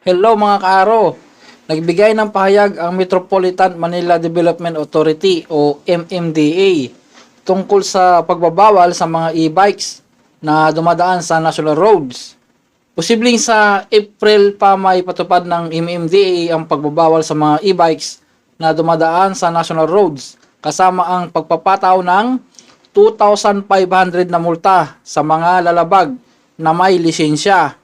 Hello mga kaaro! Nagbigay ng pahayag ang Metropolitan Manila Development Authority o MMDA tungkol sa pagbabawal sa mga e-bikes na dumadaan sa national roads. Posibleng sa April pa may patupad ng MMDA ang pagbabawal sa mga e-bikes na dumadaan sa national roads kasama ang pagpapataw ng 2,500 na multa sa mga lalabag na may lisensya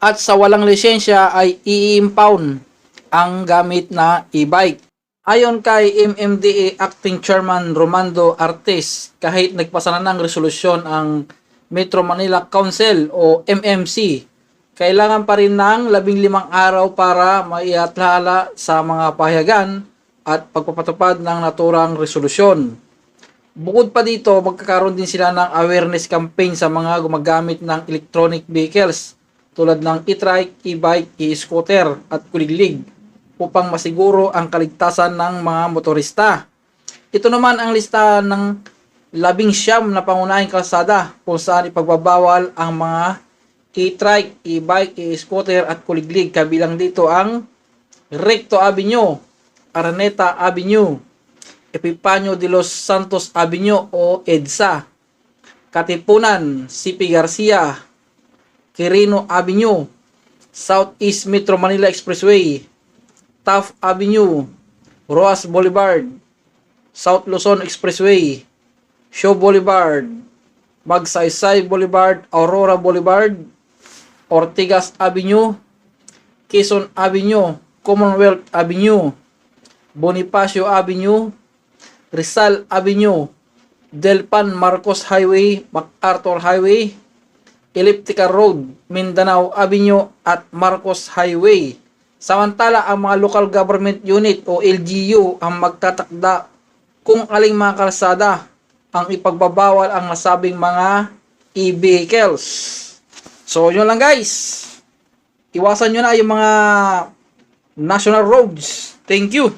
at sa walang lisensya ay i-impound ang gamit na e-bike. Ayon kay MMDA Acting Chairman Romando Artes, kahit nagpasa na ng resolusyon ang Metro Manila Council o MMC, kailangan pa rin ng labing limang araw para maiatlala sa mga pahayagan at pagpapatupad ng naturang resolusyon. Bukod pa dito, magkakaroon din sila ng awareness campaign sa mga gumagamit ng electronic vehicles tulad ng e-trike, e-bike, e-scooter at kuliglig upang masiguro ang kaligtasan ng mga motorista. Ito naman ang lista ng labing siyam na pangunahing kalsada kung saan ipagbabawal ang mga e-trike, e-bike, e-scooter at kuliglig. Kabilang dito ang Recto Avenue, Araneta Avenue, Epipanyo de los Santos Avenue o EDSA, Katipunan, CP Garcia, Quirino Avenue, Southeast Metro Manila Expressway, Taft Avenue, Roas Boulevard, South Luzon Expressway, Show Boulevard, Magsaysay Boulevard, Aurora Boulevard, Ortigas Avenue, Quezon Avenue, Commonwealth Avenue, Bonifacio Avenue, Rizal Avenue, Delpan Marcos Highway, MacArthur Highway, Elliptical Road, Mindanao Avenue at Marcos Highway. Samantala, ang mga local government unit o LGU ang magtatakda kung aling mga kalsada ang ipagbabawal ang nasabing mga e-vehicles. So, yun lang guys. Iwasan nyo na yung mga national roads. Thank you.